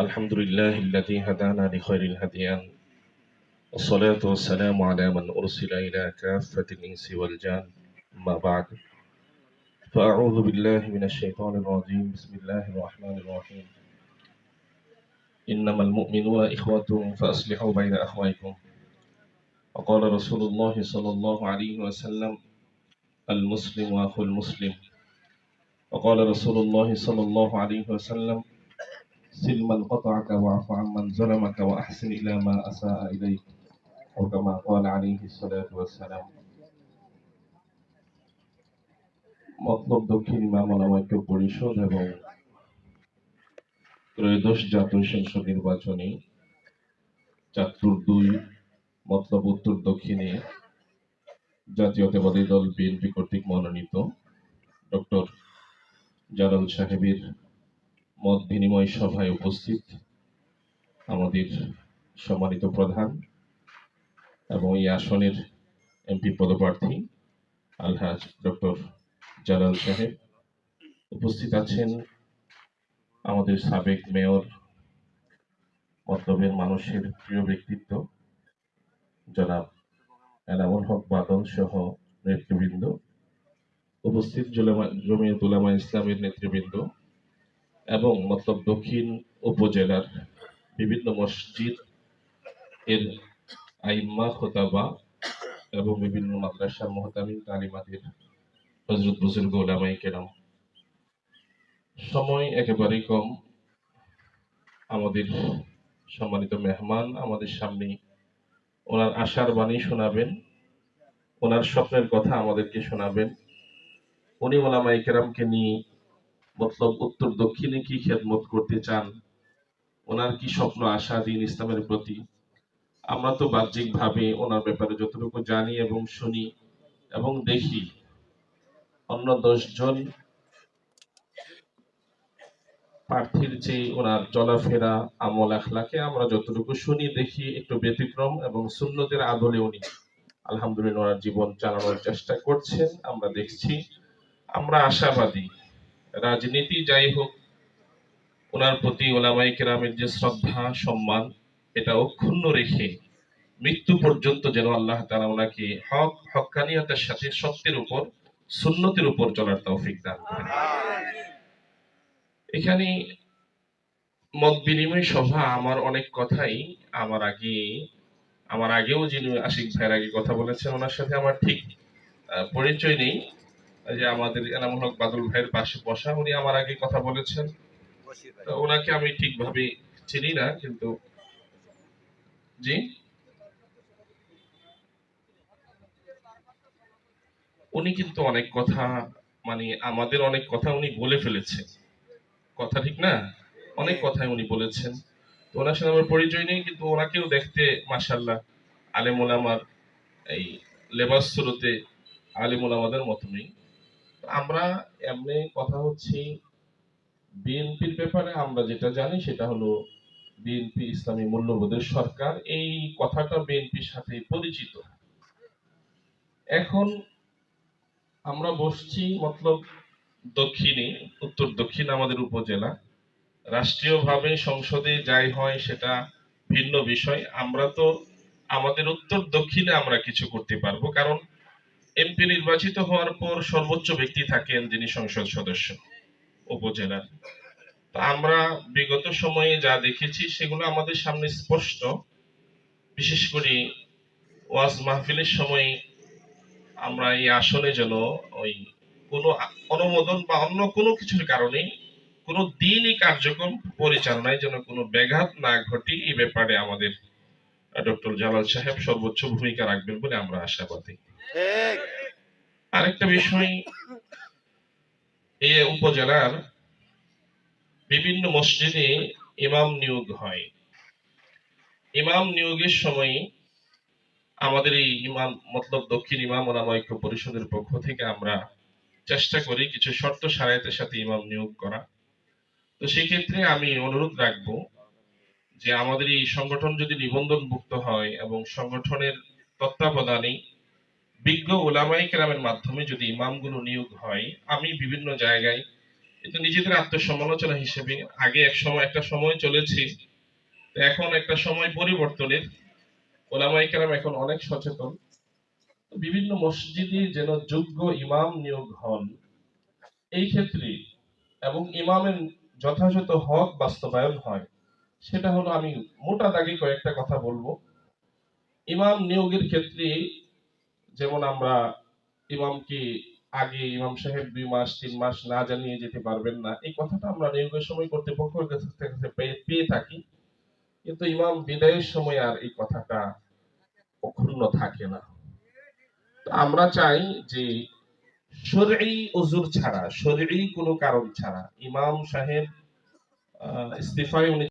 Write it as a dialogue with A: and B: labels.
A: الحمد لله الذي هدانا لخير الهديان والصلاة والسلام على من أرسل إلى كافة الإنس والجان أما بعد. فأعوذ بالله من الشيطان الرجيم. بسم الله الرحمن الرحيم. إنما المؤمنون إخوة فأصلحوا بين أخويكم. وقال رسول الله صلى الله عليه وسلم المسلم أخو المسلم. وقال رسول الله صلى الله عليه وسلم sil man qata'aka wa'fu amman zalamaka wa ahsin ila ma asa'a ilayk aw kama qala alayhi salatu Matlab Dakshin মামলামাক্য পরিষদ এবং ত্রয়োদশ জাতীয় সংসদ নির্বাচনে চাঁদপুর দুই, মতলব উত্তর দক্ষিণে জাতীয়তাবাদী দল বিএনপি কর্তৃক মনোনীত ডক্টর জালাল সাহেবের মত বিনিময় সভায় উপস্থিত আমাদের সম্মানিত প্রধান এবং এই আসনের এমপি পদপ্রার্থী আলহাজ ডক্টর জালাল সাহেব উপস্থিত আছেন আমাদের সাবেক মেয়র মতলবের মানুষের প্রিয় ব্যক্তিত্ব জনাব এনামুল হক বাদল সহ নেতৃবৃন্দ, উপস্থিত জমিয়ত উলামা ইসলামের নেতৃবৃন্দ এবং মতলব দক্ষিণ উপজেলার বিভিন্ন মসজিদ এর আইম্মা, খোতাবা এবং বিভিন্ন মাদ্রাসা মহতামিন তালিমাদের হজরত বুজুর্গ ওলামাই কেরাম। সময় একেবারেই কম। আমাদের সম্মানিত মেহমান আমাদের সামনে ওনার আশার বাণী শোনাবেন, ওনার স্বপ্নের কথা আমাদেরকে শোনাবেন। উনি ওলামাই কেরামকে নিয়ে মতলব উত্তর দক্ষিণে কি খেদমত করতে চান? ওনার কি স্বপ্ন আশা দিন ইসলামের প্রতি? আমরা তো বাহ্যিক ভাবে ওনার ব্যাপারে যতটুকু জানি এবং শুনি এবং দেখি। অন্য দশজন প্রার্থীর চেয়ে ওনার চলাফেরা, আমল আখলাকে আমরা যতটুকু শুনি, দেখি, একটু ব্যতিক্রম এবং সুন্নতের আদলে উনি আলহামদুলিল্লাহ ওনার জীবন চালানোর চেষ্টা করছেন। আমরা দেখছি, আমরা আশাবাদী। রাজনীতি যাই হোক, ওনার প্রতি ওলামাই কেরামের যে শ্রদ্ধা, সম্মান এটা অক্ষুণ্ণ রেখে মৃত্যু পর্যন্ত যেন আল্লাহ তারা ওনাকে হক হক্কানিয়তের সাথে সত্যের উপর, সুন্নতের উপর চলার তৌফিক দান এখানে মত বিনিময় সভা আমার অনেক কথাই, আমার আগে, আমার আগেও যিনি আশিক ভাইয়ের আগে কথা বলেছেন, ওনার সাথে আমার ঠিক পরিচয় নেই। যে আমাদের এনামুল হক বাদল ভাইয়ের পাশে বসা উনি আমার আগে কথা বলেছেন। ওনাকে আমি ঠিকভাবে চিনি না কিন্তু জি? উনি কিন্তু অনেক কথা মানে আমাদের অনেক কথা উনি বলে ফেলেছেন কথা ঠিক না? অনেক কথাই উনি বলেছেন। তো ওনার সাথে আমার পরিচয় নেই কিন্তু ওনাকেও দেখতে মাসাল্লাহ আলেমুল আমার এই লেবাস শুরুতে আলিমুল আমাদের মতনই। তো আমরা এমনি কথা হচ্ছে বিএনপির ব্যাপারে, আমরা যেটা জানি সেটা হলো বিএনপি ইসলামী মূল্যবোধের সরকার। এই কথাটা বিএনপির সাথে পরিচিত। এখন আমরা বসছি মতলব দক্ষিণে, উত্তর দক্ষিণ আমাদের উপজেলা। রাষ্ট্রীয়ভাবে সংসদে যাই হয় সেটা ভিন্ন বিষয়। আমরা তো আমাদের উত্তর দক্ষিণে আমরা কিছু করতে পারব, কারণ এমপি নির্বাচিত হওয়ার পর সর্বোচ্চ ব্যক্তি থাকেন যিনি সংসদ সদস্য উপজেলার। তো আমরা বিগত সময়ে যা দেখেছি সেগুলো আমাদের সামনে স্পষ্ট। বিশেষ করে ওয়াজ মাহফিলের সময় আমরা এই আসনে যেন ওই কোনো অনুমোদন বা অন্য কোনো কিছুর কারণে কোনো দিনই কার্যক্রম পরিচালনায় যেন কোনো ব্যাঘাত না ঘটে, এই ব্যাপারে আমাদের ডক্টর জালাল সাহেব সর্বোচ্চ ভূমিকা রাখবেন বলে আমরা আশাবাদী। আরেকটা বিষয় এই উপজেলার বিভিন্ন মসজিদে ইমাম নিয়োগ হয়। ইমাম নিয়োগের সময় আমাদের এই ইমাম, মতলব দক্ষিণ ইমাম ঐক্য পরিষদের পক্ষ থেকে আমরা চেষ্টা করি কিছু শর্ত সারায়তের সাথে ইমাম নিয়োগ করা। তো সেক্ষেত্রে আমি অনুরোধ রাখব যে আমাদের এই সংগঠন যদি নিবন্ধনভুক্ত হয় এবং সংগঠনের তত্ত্বাবধানে বিজ্ঞ ওলামাই কেরামের মাধ্যমে যদি ইমামগুলো নিয়োগ হয়, আমি বিভিন্ন জায়গায় এটা নিজেদের আত্মসমালোচনা হিসেবে আগে এক সময়, একটা সময় চলেছি এখন একটা সময় পরিবর্তনের ওলামাই কেরাম এখন অনেক সচেতন। বিভিন্ন মসজিদে যেন যোগ্য ইমাম নিয়োগ হন, এই ক্ষেত্রে এবং ইমামের যথাযথ হক বাস্তবায়ন হয়, সেটা হলো আমি মোটা দাগে কয়েকটা কথা বলব। ইমাম নিয়োগের ক্ষেত্রে যেমন আমরা ইমামকে আগে ইমাম সাহেব দুই মাস, তিন মাস না জানিয়ে যেতে পারবেন না, এই কথাটা আমরা নিয়োগের সময় কর্তৃপক্ষের কাছ পেয়ে- থাকি। কিন্তু ইমাম বিদায়ের সময় আর এই কথাটা অক্ষুণ্ণ থাকে না। আমরা চাই যে শরঈ ওজুর ছাড়া, শরঈ কোনো কারণ ছাড়া ইমাম সাহেব ইস্তিফায় উনি